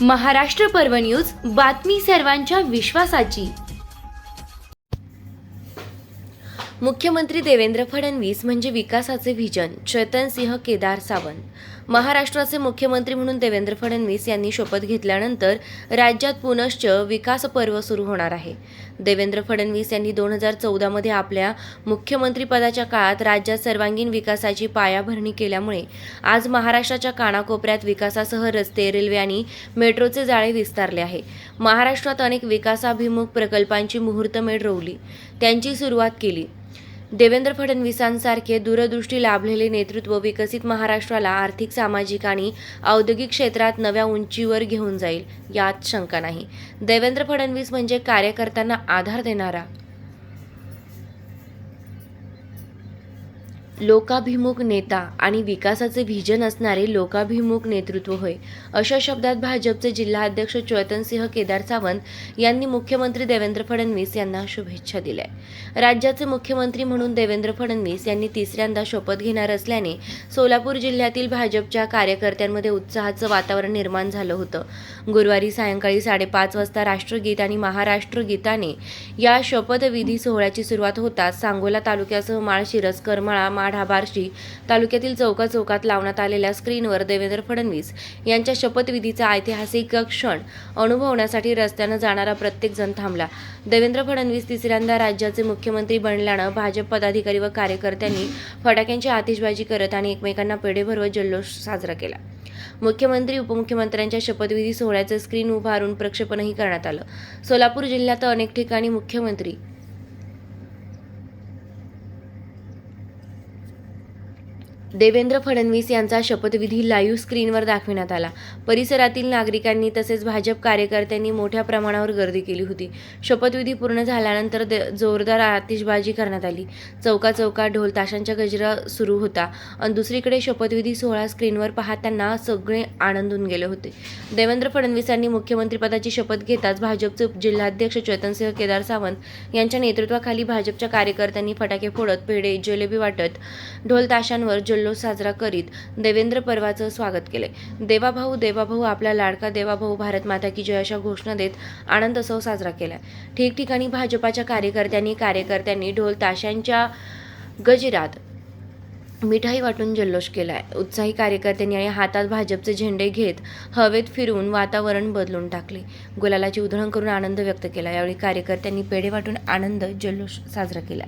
महाराष्ट्र पर्व न्यूज बातमी सर्वांच्या विश्वासाची. मुख्यमंत्री देवेंद्र फडणवीस म्हणजे विकासाचे व्हिजन चैतन्यसिंह केदार सावंत. महाराष्ट्राचे मुख्यमंत्री म्हणून देवेंद्र फडणवीस यांनी शपथ घेतल्यानंतर राज्यात पुनश्च विकास पर्व सुरू होणार आहे. देवेंद्र फडणवीस यांनी दोन हजार चौदामध्ये आपल्या मुख्यमंत्रीपदाच्या काळात राज्यात सर्वांगीण विकासाची पायाभरणी केल्यामुळे आज महाराष्ट्राच्या कानाकोपऱ्यात विकासासह रस्ते रेल्वे आणि मेट्रोचे जाळे विस्तारले आहे. महाराष्ट्रात अनेक विकासाभिमुख प्रकल्पांची मुहूर्तमेढ रोवली. त्यांची सुरुवात केली. देवेंद्र फडणवीसांसारखे दूरदृष्टी लाभलेले नेतृत्व विकसित महाराष्ट्राला आर्थिक सामाजिक आणि औद्योगिक क्षेत्रात नव्या उंचीवर घेऊन जाईल यात शंका नाही. देवेंद्र फडणवीस म्हणजे कार्यकर्त्यांना आधार देणारा लोकाभिमुख नेता आणि विकासाचे व्हिजन असणारे लोकाभिमुख नेतृत्व होय. अशा शब्दात भाजपचे जिल्हाध्यक्ष चैतनसिंह केदार सावंत यांनी मुख्यमंत्री देवेंद्र फडणवीस यांना शुभेच्छा दिल्या. राज्याचे मुख्यमंत्री म्हणून देवेंद्र फडणवीस यांनी तिसऱ्यांदा शपथ घेणार असल्याने सोलापूर जिल्ह्यातील भाजपच्या कार्यकर्त्यांमध्ये उत्साहाचं वातावरण निर्माण झालं होतं. गुरुवारी सायंकाळी साडेपाच वाजता राष्ट्रगीत आणि महाराष्ट्र गीताने या शपथविधी सोहळ्याची सुरुवात होताच सांगोला तालुक्यासह माळशिरस करमाळा माढा बार्शी तालुक्यातील चौका चौकात लावण्यात आलेल्या स्क्रीनवर देवेंद्र फडणवीस यांच्या शपथविधीचा ऐतिहासिक क्षण अनुभवण्यासाठी रस्त्यानं जाणारा प्रत्येक जण थांबला. देवेंद्र फडणवीस तिसऱ्यांदा राज्याचे मुख्यमंत्री बनल्यानं भाजप पदाधिकारी व कार्यकर्त्यांनी फटाक्यांची आतिषबाजी करत आणि एकमेकांना पेढे भरवत जल्लोष साजरा केला. मुख्यमंत्री उपमुख्यमंत्र्यांच्या शपथविधी सोहळ्याचं स्क्रीन उभारून प्रक्षेपणही करण्यात आलं. सोलापूर जिल्ह्यात अनेक ठिकाणी मुख्यमंत्री देवेंद्र फडणवीस यांचा शपथविधी लाईव्ह स्क्रीनवर दाखविण्यात आला. परिसरातील नागरिकांनी तसेच भाजप कार्यकर्त्यांनी मोठ्या प्रमाणावर गर्दी केली होती. शपथविधी पूर्ण झाल्यानंतर जोरदार आतिषबाजी करण्यात आली. चौका चौका ढोल ताशांच्या गजरा सुरू होता. आणि दुसरीकडे शपथविधी सोहळा स्क्रीनवर पाहताना सगळे आनंदून गेले होते. देवेंद्र फडणवीसांनी मुख्यमंत्रीपदाची शपथ घेताच भाजपचे जिल्हाध्यक्ष चैतन्यसिंह केदार सावंत यांच्या नेतृत्वाखाली भाजपच्या कार्यकर्त्यांनी फटाके फोडत पेढे जिलेबी वाटत ढोल ताशांवर जल्लोष साजरा करीत देवेंद्र पर्वाचं स्वागत केले. देवाभाऊ देवाभाऊ आपला लाडका देवाभाऊ भारत माता की जय अशा घोषणा देत आनंदोत्सव साजरा केला. ठिकठिकाणी भाजपाच्या कार्यकर्त्यांनी कार्यकर्त्यांनी ढोल ताशांच्या गजिरात मिठाई वाटून जल्लोष केलाय. उत्साही कार्यकर्त्यांनी आणि हातात भाजपचे झेंडे घेत हवेत फिरून वातावरण बदलून टाकले. गुलालाची उधळण करून आनंद व्यक्त केला. यावेळी कार्यकर्त्यांनी पेढे वाटून आनंद जल्लोष साजरा केला.